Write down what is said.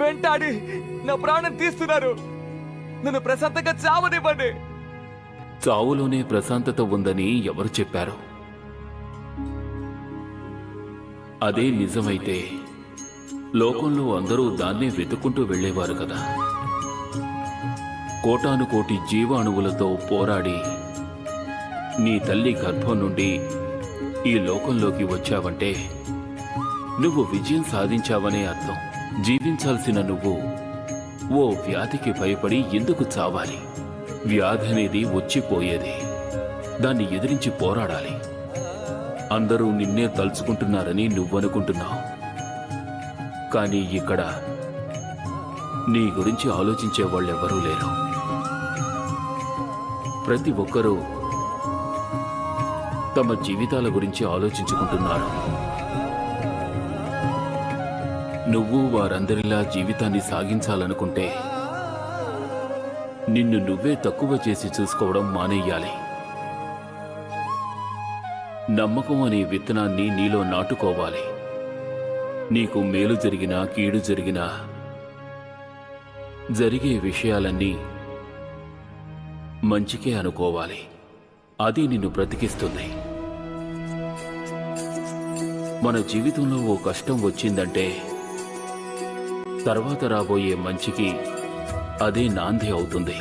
వెంటాడి నా ప్రాణం తీస్తున్నారు. నన్ను ప్రశాంతంగా చావనివ్వండి. చావులోనే ప్రశాంతత ఉందని ఎవరు చెప్పారు? అదే నిజమైతే లోకంలో అందరూ దాన్నే వెతుక్కుంటూ వెళ్ళేవారు కదా. కోటాను కోటి జీవాణువులతో పోరాడి నీ తల్లి గర్భం నుండి ఈ లోకంలోకి వచ్చావంటే నువ్వు విజయం సాధించావనే అర్థం. జీవించాల్సిన నువ్వు ఓ వ్యాధికి భయపడి ఎందుకు చావాలి? వ్యాధి అనేది వచ్చిపోయేది. దాన్ని ఎదిరించి పోరాడాలి. అందరూ నిన్నే తలుచుకుంటున్నారని నువ్వనుకుంటున్నావు. కానీ ఇక్కడ నీ గురించి ఆలోచించే వాళ్ళెవ్వరూ లేరు. ప్రతి ఒక్కరూ తమ జీవితాల గురించి ఆలోచించుకుంటున్నారు. నువ్వు వారందరిలా జీవితాన్ని సాగించాలనుకుంటే నిన్ను నువ్వే తక్కువ చేసి చూసుకోవడం మానేయాలి. నమ్మకం అనే విత్తనాన్ని నీలో నాటుకోవాలి. నీకు మేలు జరిగినా కీడు జరిగినా జరిగే విషయాలన్నీ మంచికే అనుకోవాలి. అది నిన్ను బ్రతికిస్తుంది. మన జీవితంలో ఓ కష్టం వచ్చిందంటే తర్వాత రాబోయే మంచికి అదే నాంది అవుతుంది.